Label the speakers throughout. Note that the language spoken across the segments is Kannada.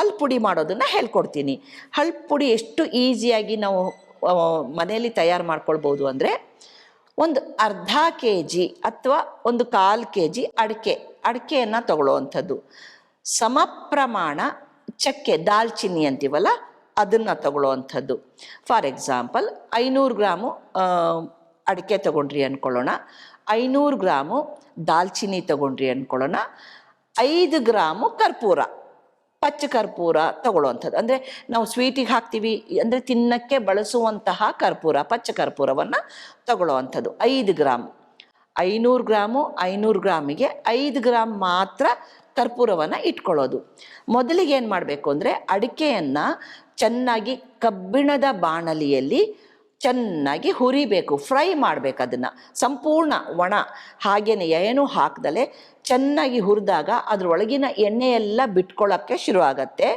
Speaker 1: ಹಲ್ ಪುಡಿ ಮಾಡೋದನ್ನು ಹೇಳ್ಕೊಡ್ತೀನಿ. ಹಲ್ ಪುಡಿ ಎಷ್ಟು ಈಸಿಯಾಗಿ ನಾವು ಮನೆಯಲ್ಲಿ ತಯಾರು ಮಾಡ್ಕೊಳ್ಬೋದು ಅಂದರೆ ಒಂದು ಅರ್ಧ ಕೆ ಜಿ ಅಥವಾ ಒಂದು ಕಾಲು ಕೆ ಜಿ ಅಡಿಕೆ, ಅಡಿಕೆಯನ್ನು ತಗೊಳ್ಳುವಂಥದ್ದು. ಸಮ ಪ್ರಮಾಣ ಚಕ್ಕೆ, ದಾಲ್ಚಿನ್ನಿ ಅಂತೀವಲ್ಲ, ಅದನ್ನು ತಗೊಳ್ಳುವಂಥದ್ದು. ಫಾರ್ ಎಕ್ಸಾಂಪಲ್, ಐನೂರು ಗ್ರಾಮು ಅಡಿಕೆ ತಗೊಂಡ್ರಿ ಅಂದ್ಕೊಳ್ಳೋಣ ಐನೂರು ಗ್ರಾಮು ದಾಲ್ಚಿನ್ನಿ ತಗೊಂಡ್ರಿ ಅಂದ್ಕೊಳ್ಳೋಣ ಐದು ಗ್ರಾಮು ಕರ್ಪೂರ. ಪಚ್ಚ ಕರ್ಪೂರ ತಗೊಳ್ಳುವಂಥದ್ದು. ಅಂದರೆ ನಾವು ಸ್ವೀಟಿಗೆ ಹಾಕ್ತೀವಿ, ಅಂದರೆ ತಿನ್ನಕ್ಕೆ ಬಳಸುವಂತಹ ಕರ್ಪೂರ, ಪಚ್ಚ ಕರ್ಪೂರವನ್ನು ತಗೊಳ್ಳುವಂಥದ್ದು. ಐದು ಗ್ರಾಮ್ ಐನೂರು ಗ್ರಾಮು, ಐನೂರು ಗ್ರಾಮಿಗೆ ಐದು ಗ್ರಾಮ್ ಮಾತ್ರ ಕರ್ಪೂರವನ್ನು ಇಟ್ಕೊಳ್ಳೋದು. ಮೊದಲಿಗೆ ಏನು ಮಾಡಬೇಕು ಅಂದರೆ ಅಡಿಕೆಯನ್ನು ಚೆನ್ನಾಗಿ ಕಬ್ಬಿಣದ ಬಾಣಲಿಯಲ್ಲಿ ಚೆನ್ನಾಗಿ ಹುರಿಬೇಕು, ಫ್ರೈ ಮಾಡಬೇಕು ಅದನ್ನು. ಸಂಪೂರ್ಣ ಒಣ, ಹಾಗೇನೆ ಏನೂ ಹಾಕ್ದಲೆ ಚೆನ್ನಾಗಿ ಹುರಿದಾಗ ಅದರೊಳಗಿನ ಎಣ್ಣೆಯೆಲ್ಲ ಬಿಟ್ಕೊಳ್ಳೋಕ್ಕೆ ಶುರು ಆಗತ್ತೆ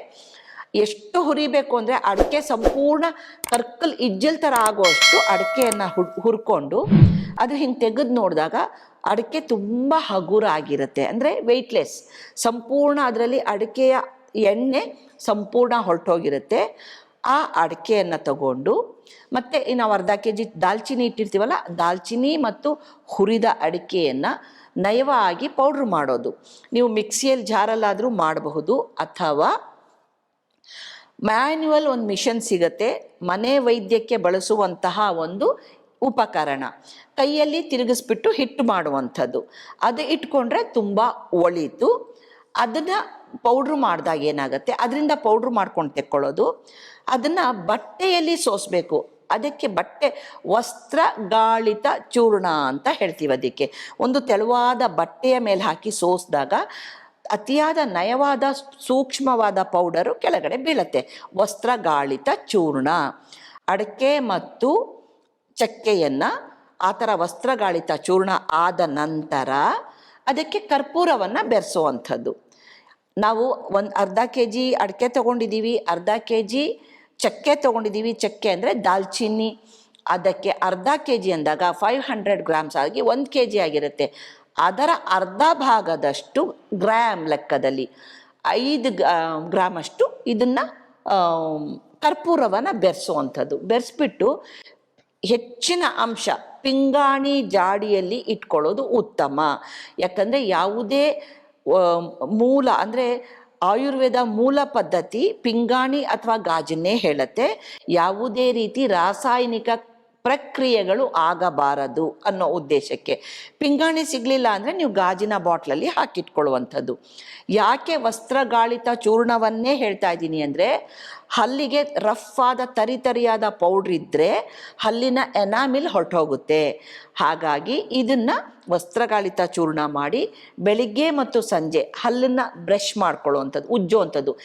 Speaker 1: ಎಷ್ಟು ಹುರಿಬೇಕು ಅಂದರೆ ಅಡಿಕೆ ಸಂಪೂರ್ಣ ಕರ್ಕಲ್ ಇಜ್ಜಲ್ ಥರ ಆಗೋಷ್ಟು ಅಡಿಕೆಯನ್ನು ಹುರ್, ಹುರ್ಕೊಂಡು ಅದು ಹಿಂಗೆ ತೆಗೆದು ನೋಡಿದಾಗ ಅಡಿಕೆ ತುಂಬ ಹಗುರ ಆಗಿರುತ್ತೆ. ಅಂದರೆ ವೆಯ್ಟ್ಲೆಸ್ ಸಂಪೂರ್ಣ ಅದರಲ್ಲಿ ಅಡಿಕೆಯ ಎಣ್ಣೆ ಸಂಪೂರ್ಣ ಹೊರಟೋಗಿರುತ್ತೆ. ಆ ಅಡಿಕೆಯನ್ನು ತಗೊಂಡು ಮತ್ತು ನಾವು ಅರ್ಧ ಕೆ ಜಿ ದಾಲ್ಚಿನ್ನಿ ಇಟ್ಟಿರ್ತೀವಲ್ಲ, ದಾಲ್ಚಿನ್ನಿ ಮತ್ತು ಹುರಿದ ಅಡಿಕೆಯನ್ನು ನಯವಾಗಿ ಪೌಡ್ರ್ ಮಾಡೋದು. ನೀವು ಮಿಕ್ಸಿಯಲ್ಲಿ ಜಾರಲ್ಲಾದರೂ ಮಾಡಬಹುದು, ಅಥವಾ ಮ್ಯಾನ್ಯುವಲ್ ಒಂದು ಮಿಷನ್ ಸಿಗತ್ತೆ, ಮನೆ ವೈದ್ಯಕ್ಕೆ ಬಳಸುವಂತಹ ಒಂದು ಉಪಕರಣ. ಕೈಯಲ್ಲಿ ತಿರುಗಿಸ್ಬಿಟ್ಟು ಹಿಟ್ಟು ಮಾಡುವಂಥದ್ದು. ಅದು ಇಟ್ಕೊಂಡ್ರೆ ತುಂಬ ಒಳಿತು. ಅದನ್ನು ಪೌಡ್ರ್ ಮಾಡಿದಾಗ ಏನಾಗುತ್ತೆ? ಅದರಿಂದ ಪೌಡ್ರ್ ಮಾಡ್ಕೊಂಡು ತೆಕ್ಕೊಳ್ಳೋದು. ಅದನ್ನು ಬಟ್ಟೆಯಲ್ಲಿ ಸೋಸಬೇಕು. ಅದಕ್ಕೆ ಬಟ್ಟೆ ವಸ್ತ್ರ ಗಾಳಿತ ಚೂರ್ಣ ಅಂತ ಹೇಳ್ತೀವಿ ಅದಕ್ಕೆ. ಒಂದು ತೆಳುವಾದ ಬಟ್ಟೆಯ ಮೇಲೆ ಹಾಕಿ ಸೋಸಿದಾಗ ಅತಿಯಾದ ನಯವಾದ ಸೂಕ್ಷ್ಮವಾದ ಪೌಡರು ಕೆಳಗಡೆ ಬೀಳತ್ತೆ. ವಸ್ತ್ರ ಗಾಳಿತ ಚೂರ್ಣ. ಅಡಕೆ ಮತ್ತು ಚಕ್ಕೆಯನ್ನು ಆ ಥರ ವಸ್ತ್ರಗಾಳಿತ ಚೂರ್ಣ ಆದ ನಂತರ ಅದಕ್ಕೆ ಕರ್ಪೂರವನ್ನು ಬೆರೆಸುವಂಥದ್ದು. ನಾವು ಒಂದು ಅರ್ಧ ಕೆ ಜಿ ಅಡಿಕೆ ತೊಗೊಂಡಿದ್ದೀವಿ ಅರ್ಧ ಕೆ ಜಿ ಚಕ್ಕೆ ತೊಗೊಂಡಿದ್ದೀವಿ ಚಕ್ಕೆ ಅಂದರೆ ದಾಲ್ಚಿನ್ನಿ. ಅದಕ್ಕೆ ಅರ್ಧ ಕೆ ಜಿ ಅಂದಾಗ ಫೈವ್ ಹಂಡ್ರೆಡ್ ಗ್ರಾಮ್ಸ್ ಆಗಿ ಒಂದು ಕೆ ಜಿ ಆಗಿರುತ್ತೆ. ಅದರ ಅರ್ಧ ಭಾಗದಷ್ಟು ಗ್ರಾಮ್ ಲೆಕ್ಕದಲ್ಲಿ ಐದು ಗ್ರಾಮಷ್ಟು ಇದನ್ನು ಕರ್ಪೂರವನ್ನು ಬೆರೆಸುವಂಥದ್ದು. ಬೆರೆಸ್ಬಿಟ್ಟು ಹೆಚ್ಚಿನ ಅಂಶ ಪಿಂಗಾಣಿ ಜಾಡಿಯಲ್ಲಿ ಇಟ್ಕೊಳ್ಳೋದು ಉತ್ತಮ. ಯಾಕಂದರೆ ಯಾವುದೇ ಮೂಲ ಅಂದರೆ ಆಯುರ್ವೇದ ಮೂಲ ಪದ್ಧತಿ ಪಿಂಗಾಣಿ ಅಥವಾ ಗಾಜನ್ನೇ ಹೇಳುತ್ತೆ. ಯಾವುದೇ ರೀತಿ ರಾಸಾಯನಿಕ ಪ್ರಕ್ರಿಯೆಗಳು ಆಗಬಾರದು ಅನ್ನೋ ಉದ್ದೇಶಕ್ಕೆ. ಪಿಂಗಾಣಿ ಸಿಗಲಿಲ್ಲ ಅಂದರೆ ನೀವು ಗಾಜಿನ ಬಾಟ್ಲಲ್ಲಿ ಹಾಕಿಟ್ಕೊಳ್ಳುವಂಥದ್ದು. ಯಾಕೆ ವಸ್ತ್ರಗಾಳಿತ ಚೂರ್ಣವನ್ನೇ ಹೇಳ್ತಾ ಇದ್ದೀನಿ ಅಂದರೆ, ಹಲ್ಲಿಗೆ ರಫ್ ಆದ ತರಿತರಿಯಾದ ಪೌಡ್ರ್ ಇದ್ದರೆ ಹಲ್ಲಿನ ಎನಾಮಿಲ್ ಹೊರಟೋಗುತ್ತೆ. ಹಾಗಾಗಿ ಇದನ್ನು ವಸ್ತ್ರಗಾಳಿತ ಚೂರ್ಣ ಮಾಡಿ ಬೆಳಿಗ್ಗೆ ಮತ್ತು ಸಂಜೆ ಹಲ್ಲನ್ನು ಬ್ರಷ್ ಮಾಡ್ಕೊಳ್ಳುವಂಥದ್ದು, ಉಜ್ಜುವಂಥದ್ದು.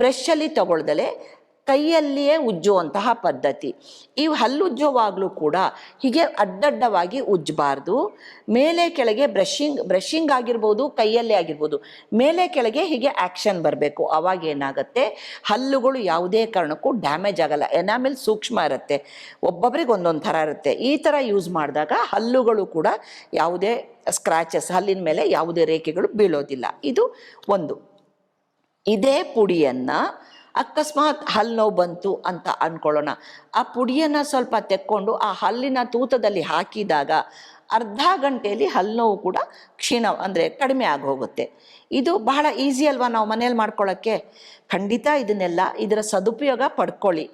Speaker 1: ಬ್ರಷಲ್ಲಿ ತಗೊಳ್ದಲೆ ಕೈಯಲ್ಲಿಯೇ ಉಜ್ಜುವಂತಹ ಪದ್ಧತಿ. ಈ ಹಲ್ಲುಜ್ಜುವಾಗಲೂ ಕೂಡ ಹೀಗೆ ಅಡ್ಡಡ್ಡವಾಗಿ ಉಜ್ಜಬಾರ್ದು ಮೇಲೆ ಕೆಳಗೆ ಬ್ರಷಿಂಗ್ ಬ್ರಷಿಂಗ್ ಆಗಿರ್ಬೋದು, ಕೈಯಲ್ಲೇ ಆಗಿರ್ಬೋದು, ಮೇಲೆ ಕೆಳಗೆ ಹೀಗೆ ಆ್ಯಕ್ಷನ್ ಬರಬೇಕು. ಅವಾಗ ಏನಾಗುತ್ತೆ? ಹಲ್ಲುಗಳು ಯಾವುದೇ ಕಾರಣಕ್ಕೂ ಡ್ಯಾಮೇಜ್ ಆಗಲ್ಲ. ಎನಾಮಿಲ್ ಸೂಕ್ಷ್ಮ ಇರುತ್ತೆ. ಒಬ್ಬೊಬ್ರಿಗೆ ಒಂದೊಂದು ಥರ ಇರುತ್ತೆ. ಈ ಥರ ಯೂಸ್ ಮಾಡಿದಾಗ ಹಲ್ಲುಗಳು ಕೂಡ ಯಾವುದೇ ಸ್ಕ್ರ್ಯಾಚಸ್ ಹಲ್ಲಿನ ಮೇಲೆ ಯಾವುದೇ ರೇಖೆಗಳು ಬೀಳೋದಿಲ್ಲ. ಇದು ಒಂದು. ಇದೇ ಪುಡಿಯನ್ನು ಅಕಸ್ಮಾತ್ ಹಲ್ಲು ನೋವು ಬಂತು ಅಂತ ಅನ್ಕೊಳ್ಳೋಣ. ಆ ಪುಡಿಯನ್ನು ಸ್ವಲ್ಪ ತೆಕ್ಕೊಂಡು ಆ ಹಲ್ಲಿನ ತೂತದಲ್ಲಿ ಹಾಕಿದಾಗ ಅರ್ಧ ಗಂಟೆಯಲ್ಲಿ ಹಲ್ಲು ನೋವು ಕೂಡ ಕ್ಷೀಣ ಅಂದರೆ ಕಡಿಮೆ ಆಗೋಗುತ್ತೆ. ಇದು ಬಹಳ ಈಸಿ ಅಲ್ವಾ ನಾವು ಮನೇಲಿ ಮಾಡ್ಕೊಳ್ಳೋಕ್ಕೆ? ಖಂಡಿತ ಇದನ್ನೆಲ್ಲ ಇದರ ಸದುಪಯೋಗ ಪಡ್ಕೊಳ್ಳಿ.